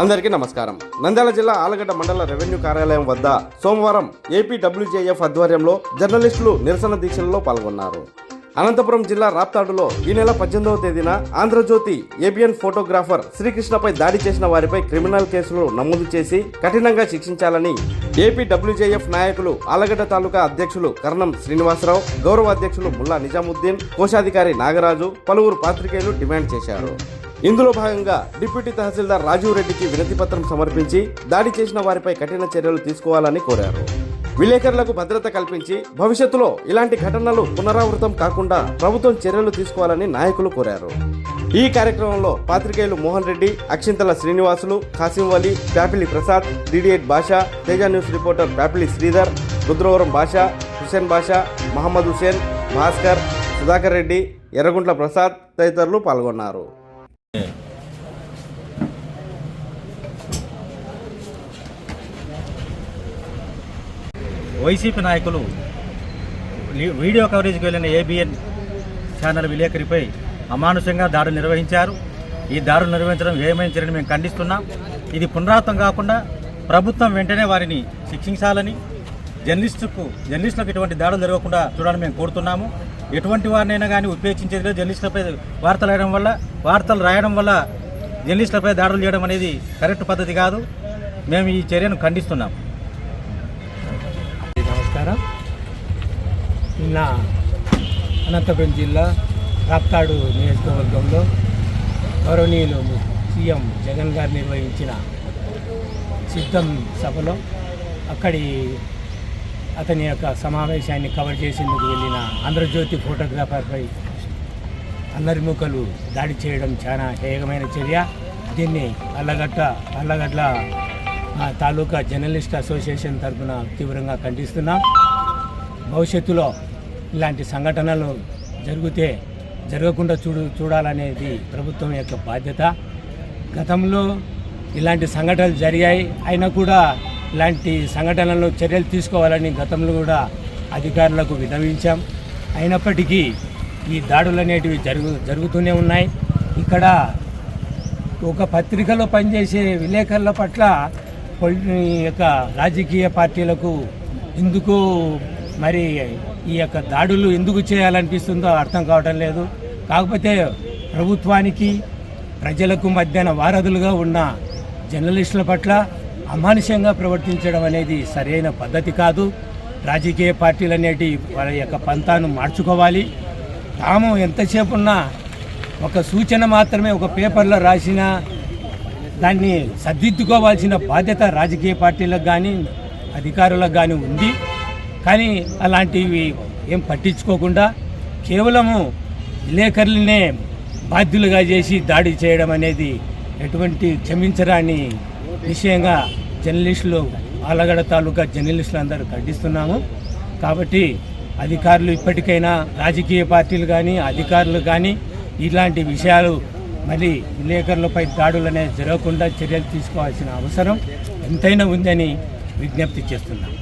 అందరికీ నమస్కారం. నంద్యాల జిల్లా ఆలగడ్డ మండల రెవెన్యూ కార్యాలయం వద్ద సోమవారం ఏపీ డబ్ల్యూజేఎఫ్ ఆధ్వర్యంలో జర్నలిస్టులు నిరసన దీక్షలలో పాల్గొన్నారు. అనంతపురం జిల్లా రాప్తాడులో ఈ నెల పద్దెనిమిదవ తేదీన ఆంధ్రజ్యోతి ఏబిఎన్ ఫోటోగ్రాఫర్ శ్రీకృష్ణపై దాడి చేసిన వారిపై క్రిమినల్ కేసులు నమోదు చేసి కఠినంగా శిక్షించాలని ఏపీ డబ్ల్యూజేఎఫ్ నాయకులు ఆలగడ్డ తాలూకా అధ్యక్షులు కర్ణం శ్రీనివాసరావు గౌరవ అధ్యక్షులు ముల్లా నిజాముద్దీన్ కోశాధికారి నాగరాజు పలువురు పాత్రికేయులు డిమాండ్ చేశారు. ఇందులో భాగంగా డిప్యూటీ తహసీల్దార్ రాజీవ్ రెడ్డికి వినతి పత్రం సమర్పించి దాడి చేసిన వారిపై కఠిన చర్యలు తీసుకోవాలని కోరారు. విలేకరులకు భద్రత కల్పించి భవిష్యత్తులో ఇలాంటి ఘటనలు పునరావృతం కాకుండా ప్రభుత్వం చర్యలు తీసుకోవాలని నాయకులు కోరారు. ఈ కార్యక్రమంలో పాత్రికేయులు మోహన్ రెడ్డి అక్షింతల శ్రీనివాసులు ఖాసిం వలి ప్యాపిలి ప్రసాద్ డిడిఎట్ బాషా తేజ న్యూస్ రిపోర్టర్ ప్యాపిలి శ్రీధర్ రుద్రవరం బాషా హుసేన్ బాషా మహమ్మద్ హుసేన్ భాస్కర్ సుధాకర్ రెడ్డి ఎర్రగుంట్ల ప్రసాద్ తదితరులు పాల్గొన్నారు. వైసీపీ నాయకులు వీడియో కవరేజ్కి వెళ్ళిన ఏబిఎన్ ఛానల్ విలేకరిపై అమానుషంగా దాడులు నిర్వహించారు. ఈ దాడులు నిర్వహించడం ఏమైన చర్యని మేము ఖండిస్తున్నాం. ఇది పునరావృతం కాకుండా ప్రభుత్వం వెంటనే వారిని శిక్షించాలని జర్నలిస్టుకు జర్నలిస్టులకు ఇటువంటి దాడులు జరగకుండా చూడాలని మేము కోరుతున్నాము. ఎటువంటి వారినైనా కానీ ఉపేక్షించేది లేదు. జర్నలిస్టులపై వార్తలు రాయడం వల్ల వార్తలు రాయడం వల్ల జర్నలిస్టులపై దాడులు చేయడం అనేది కరెక్ట్ పద్ధతి కాదు. మేము ఈ చర్యను ఖండిస్తున్నాం. నమస్కారం. నిన్న అనంతపురం జిల్లా రాప్తాడు నియోజకవర్గంలో గౌరవనీయులు సీఎం జగన్ గారు నిర్వహించిన సిద్ధం సభలో అక్కడి అతని యొక్క సమావేశాన్ని కవర్ చేసేందుకు వెళ్ళిన ఆంధ్రజ్యోతి ఫోటోగ్రాఫర్పై అందరి ముఖలు దాడి చేయడం చాలా హేయమైన చర్య. దీన్ని అల్లగడ్డ అల్లగడ్డ తాలూకా జర్నలిస్ట్ అసోసియేషన్ తరఫున తీవ్రంగా ఖండిస్తున్నాం. భవిష్యత్తులో ఇలాంటి సంఘటనలు జరిగితే జరగకుండా చూడు చూడాలనేది ప్రభుత్వం యొక్క బాధ్యత. గతంలో ఇలాంటి సంఘటనలు జరిగాయి. అయినా కూడా ఇలాంటి సంఘటనలు చర్యలు తీసుకోవాలని గతంలో కూడా అధికారులకు విన్నవించాం. అయినప్పటికీ ఈ దాడులు అనేటివి జరుగు జరుగుతూనే ఉన్నాయి. ఇక్కడ ఒక పత్రికలో పనిచేసే విలేకరుల పట్ల యొక్క రాజకీయ పార్టీలకు ఎందుకు మరి ఈ యొక్క దాడులు ఎందుకు చేయాలనిపిస్తుందో అర్థం కావడం లేదు. కాకపోతే ప్రభుత్వానికి ప్రజలకు మధ్యన వారధులుగా ఉన్న జర్నలిస్టుల పట్ల అమానుషంగా ప్రవర్తించడం అనేది సరైన పద్ధతి కాదు. రాజకీయ పార్టీలు అనేటి వాళ్ళ యొక్క పంతాను మార్చుకోవాలి. తాము ఎంతసేపు ఉన్నా ఒక సూచన మాత్రమే ఒక పేపర్లో రాసిన దాన్ని సర్దిద్దుకోవాల్సిన బాధ్యత రాజకీయ పార్టీలకు కానీ అధికారులకు కానీ ఉంది. కానీ అలాంటివి ఏం పట్టించుకోకుండా కేవలము విలేకరులనే బాధ్యులుగా చేసి దాడి చేయడం అనేది ఎటువంటి క్షమించరాని విషయంగా జర్నలిస్టులు ఆలగడ తాలూకా జర్నలిస్టులు అందరూ ఖండిస్తున్నాము. కాబట్టి అధికారులు ఇప్పటికైనా రాజకీయ పార్టీలు కానీ అధికారులు కానీ ఇలాంటి విషయాలు మళ్ళీ విలేకరులపై దాడులనే జరగకుండా చర్యలు తీసుకోవాల్సిన అవసరం ఎంతైనా ఉందని విజ్ఞప్తి చేస్తున్నాం.